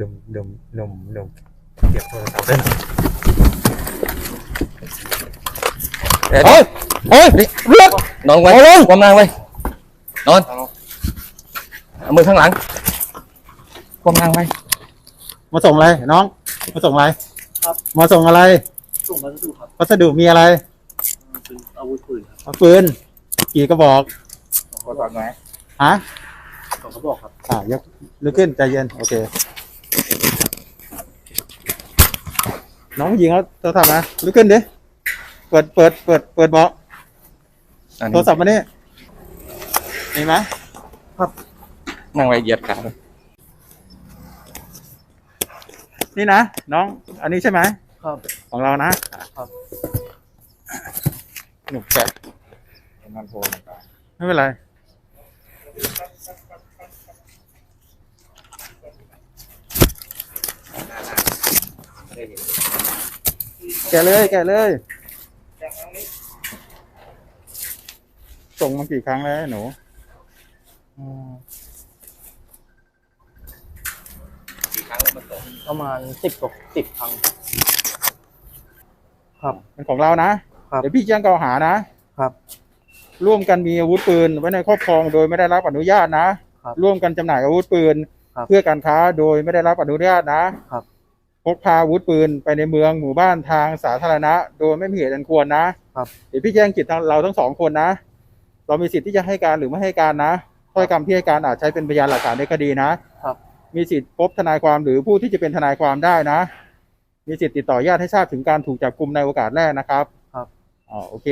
ดมดมนมนมเก็บโทรศัพท์ได้หน่อยเดี๋ยวเฮ้ยเฮ้ยเลือกนอนไว้เอาลงความนางไว้นอนเอามือข้างหลังความนางไว้มาส่งอะไรน้อง มาส่งอะไรครับ มาส่งอะไร ส่งพัสดุครับพัสดุมีอะไรเป็นอาวุธปืนครับเอาปืนกี่กระบอกขอตอนไหนฮะสองกระบอกครับอ่ายกลุกขึ้นใจเย็นโอเค น้องผู้หญิงเขาโทรศัพท์มาลุกขึ้นดิเปิดเปิดเปิดเปิดเบาะอันโทนี้รศัพท์มานี่มีไหมนั่งไว้เหยียดขาเลยนี่นะน้อง อันนี้ใช่ไหมครับ ของเรานะครับ หนุกแกะมันโทรไม่เป็นไร แกะเลย แกะเลย ส่งมากี่ครั้งแล้วหนูกี่ครั้งแล้วมันส่งประมาณสิบกว่าสิบครั้ง ครับ เป็นของเรานะ ครับเดี๋ยวพี่แจ้งกล่าวหานะครับ ร่วมกันมีอาวุธปืนไว้ในครอบครองโดยไม่ได้รับอนุญาตนะ ครับร่วมกันจำหน่ายอาวุธปืน ครับเพื่อการค้าโดยไม่ได้รับอนุญาตนะครับ พกพาอาวุธปืนไปในเมืองหมู่บ้านทางสาธารณะ โดยไม่มีเหตุอันควรนะครับเดี๋ยวพี่แจ้งจิตทางเราทั้งสองคนนะ เรามีสิทธิ์ที่จะให้การหรือไม่ให้การนะถ้อยคำที่ให้การอาจใช้เป็นพยานหลักฐานในคดีนะครับ มีสิทธิ์พบทนายความหรือผู้ที่จะเป็นทนายความได้นะ มีสิทธิ์ติดต่อญาติให้ทราบถึงการถูกจับกลุ่มในโอกาสแรกนะครับครับอ๋อโอเค